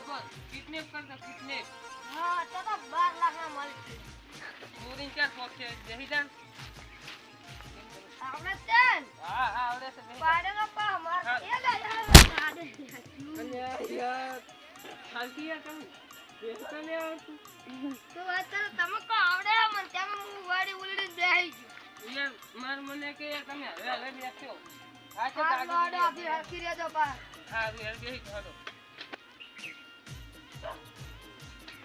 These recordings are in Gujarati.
બસ કિડનેપ કરતા કિડનેપ હા તો તો 12 લાખના મળશે ચોરી ક્યાં શોખ છે? બેસી જા આપણે તેન હા હા આવડે છે પાડે નો પા અમાર એ લે યાર શાંતિ યાર. તમે બેસતા નહીં આવડતું તો વાત કરો તમે કો આવડે મને તેમ હું વાડી ઉલડી બેહી ગયો. યાર માર મને કે તમે હવે હવે બેસ્યો આ તો લાડો આપી હરખી રહેજો પા હા યાર બેસી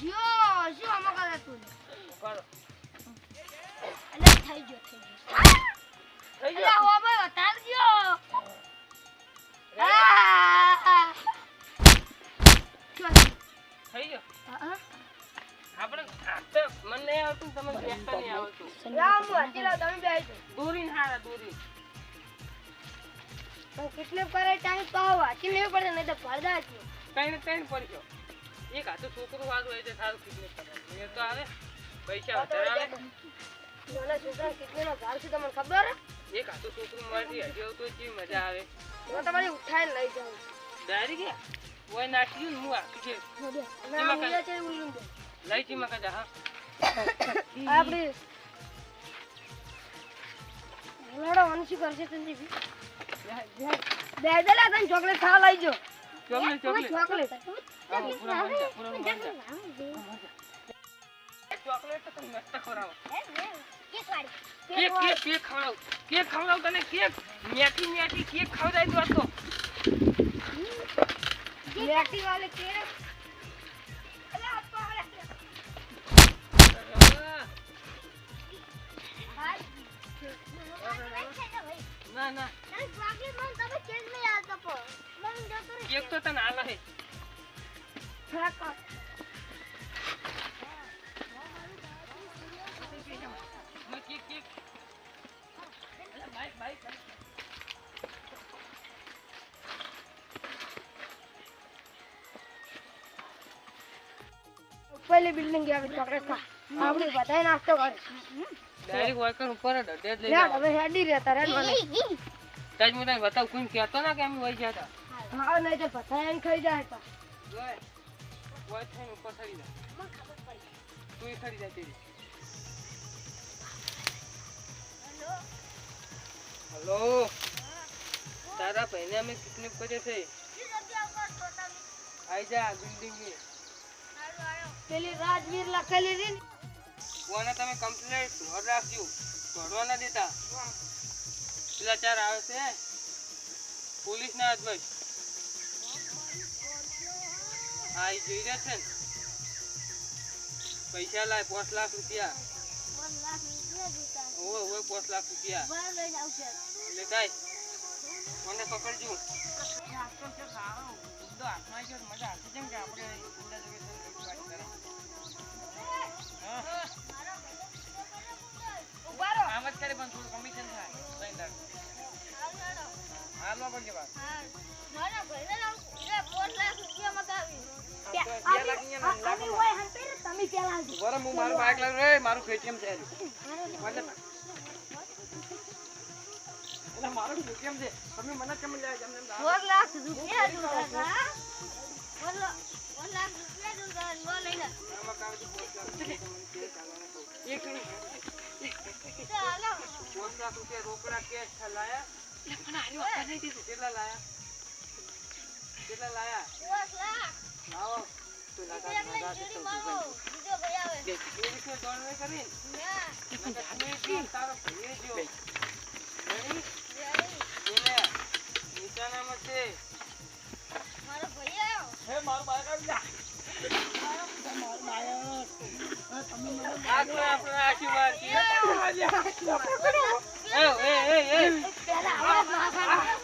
જીઓ શું આમાં કરે તું ઊભા અલે થઈ ગયો થઈ ગયો. થઈ ગયો? હો ભાઈ ઉતાર ગયો થઈ ગયો? આપણે તો મને નહીં આવડતું તમને બેસતા નહીં આવડતું. રામ વાંચી તમે બેસી. દૂરી હારા દૂરી. પણ કરે ટાઈમ તો લેવું પડે નહીં તો પડદા છે. ત્રણ ત્રણ પડી ગયો. એક હાથું છોકરું સારું હોય છે સારું કિડની કરે તો આવે પૈસા વધારે આવે નાના છોકરાને કિડનેપનો ભાવ છે તમને ખબર? એક હાથું છોકરું મળતી હજી આવતું કેવી મજા આવે હું તમારી ઉઠાઈને લઈ જાઉં ડાયરી ગયા ઓય નાખી ને હું આપી દે. લઈ જી મકા જા હા આપણી લડો વંશી કરશે બી બે દે લે તને ચોકલેટ ખાવા લઈ જો ચોકલેટ ચોકલેટ ચોકલેટ ચોકલેટ તો મસ્ત ખવડાવો. કેક કેક કેક ખવડાવ. કેક ખવડાવ તને કેક ન્યાથી ન્યાથી કેક ખવડાવી દો તો. લેટી વાલે કે અલે આપા અલે ના ના. કેક તો તને આલે. પેલી બિલ્ડિંગ આવી ચોકલેટ આપણે બધાય નાસ્તો કરે ડાયરેક્ટ વાયકર ઉપર જ અડે જ લઈ હવે હેડી રહેતા રે મને તાજ હું તને બતાવું કોઈ કહેતો ના કે અમે વહી જતા હા નહીં તો એમ ખાઈ જાય તો. જોય વાય થઈને ઉપર ચડી જા તું ય ચડી જા તેરી હલો. તારા ભાઈને અમે કિડનેપ કર્યો છે. આઈ જા બિલ્ડિંગની પેલી રાજવીર લખેલી ને? કોને તમે કમ્પ્લેટ ઘર રાખ્યું? ધોરવા ના દેતા? પેલા ચાર આવે છે. પોલીસ ના હાથમાં. હા એ જોઈ રહ્યા છે ને? પૈસા લાય, પાંચ લાખ રૂપિયા. ઓવે ઓવે, પાંચ લાખ રૂપિયા. કાંઈ, મને પકડજો. હાથમાં તો મજા આવશે કેમ કે આપણે ઊંડા જગ્યાએ જ કરે પણ થોડું કમિશન થાય ત્રણ પણ હાલવા રોકડા કેશ લાયા? લાયા? કેટલા લાયા? દોઢ લાખ. લાવો. તો લઈને લાગા ચીડી તો. બીજો ભાઈ આવે. બે. રીતે દોડવે કરીને ના. નકર તારો ભાઈ જો. Ready? રેડી. બોલે. નીચાનામાં છે. મારો ભાઈ આવ્યો. હે, મારું બાઈક આવી જા. આપણે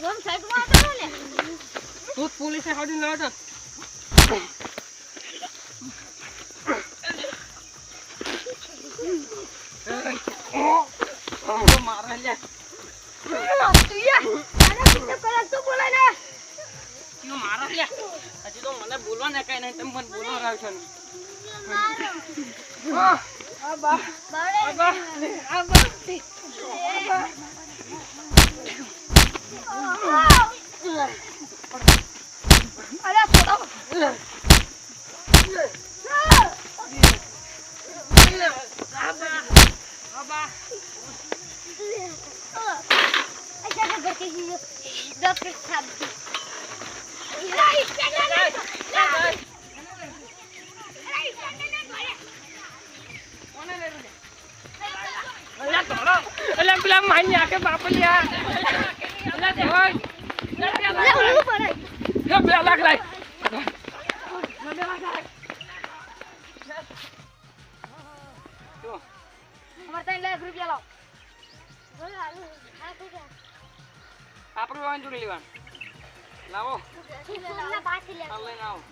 તમે ચોખા ચોખા દો તું પોલીસે હાડી મારા લે. તું હજી તો મને બોલવા ને કઈ નહીં તમે મને બોલવા છો ને અલ્યા ધોળો અલ્યા પેલા માની આકે બાપલિયા અલ્યા ધોળ અલ્યા બે લાખ હે બે લાખ લાય જો આપણું વાંધો નહીં લેવાનું. લાવો. લઈને આવો.